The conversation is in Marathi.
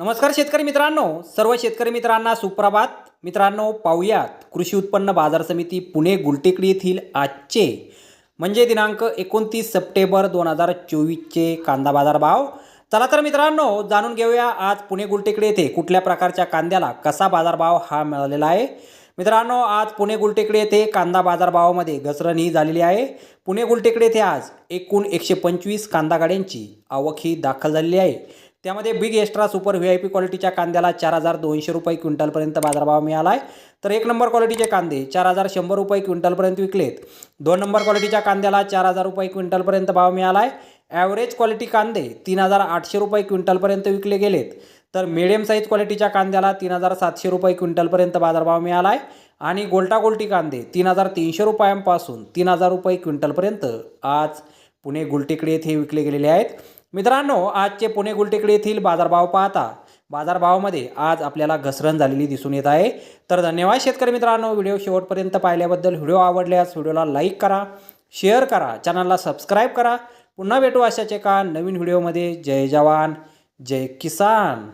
नमस्कार शेतकरी मित्रांनो. सर्व शेतकरी मित्रांना सुप्रभात. मित्रांनो पाहूयात. कृषी उत्पन्न बाजार समिती पुणे गुलटेकडी येथील आजचे म्हणजे दिनांक एकोणतीस सप्टेंबर दोन हजार चोवीसचे कांदा बाजार भाव चला तर मित्रांनो जाणून घेऊया आज पुणे गुलटेकडी येथे कुठल्या प्रकारच्या कांद्याला कसा बाजारभाव हा मिळालेला आहे. मित्रांनो आज पुणे गुलटेकडे येथे कांदा बाजारभावामध्ये घसरण ही झालेली आहे. पुणे गुलटेकडे येथे आज एकूण एकशे पंचवीस कांदा गाड्यांची आवक ही दाखल झालेली आहे. त्यामध्ये big extra super V I P क्वालिटीच्या कांद्याला चार हजार दोनशे रुपये क्विंटलपर्यंत बाजारभाव मिळाला आहे तर एक नंबर क्वालिटीचे कांदे चार हजार शंभर रुपये क्विंटलपर्यंत विकलेत. दोन नंबर क्वालिटीच्या कांद्याला चार हजार रुपये क्विंटलपर्यंत भाव मिळाला आहे ॲव्हरेज क्वालिटी कांदे तीन हजार आठशे रुपये क्विंटलपर्यंत विकले गेलेत. तर मिडियम साईज क्वालिटीच्या कांद्याला तीन हजार सातशे रुपये क्विंटलपर्यंत बाजारभाव मिळाला आहे आणि गोल्टा गोल्टी कांदे तीन हजार तीनशे रुपयांपासून तीन हजार रुपये क्विंटलपर्यंत आज पुणे गुलटेकडे येथे विकले गेलेले आहेत. मित्रांनो आजचे पुणे गुलटेकडे येथील बाजारभाव पाहता बाजारभावामध्ये आज आपल्याला घसरण झालेली दिसून येत आहे. तर धन्यवाद शेतकरी मित्रांनो व्हिडिओ शेवटपर्यंत पाहिल्याबद्दल व्हिडिओ आवडल्यास व्हिडिओला लाईक करा शेअर करा चॅनलला सबस्क्राईब करा. पुन्हा भेटू अशाच एका नवीन व्हिडिओमध्ये. जय जवान जय किसान.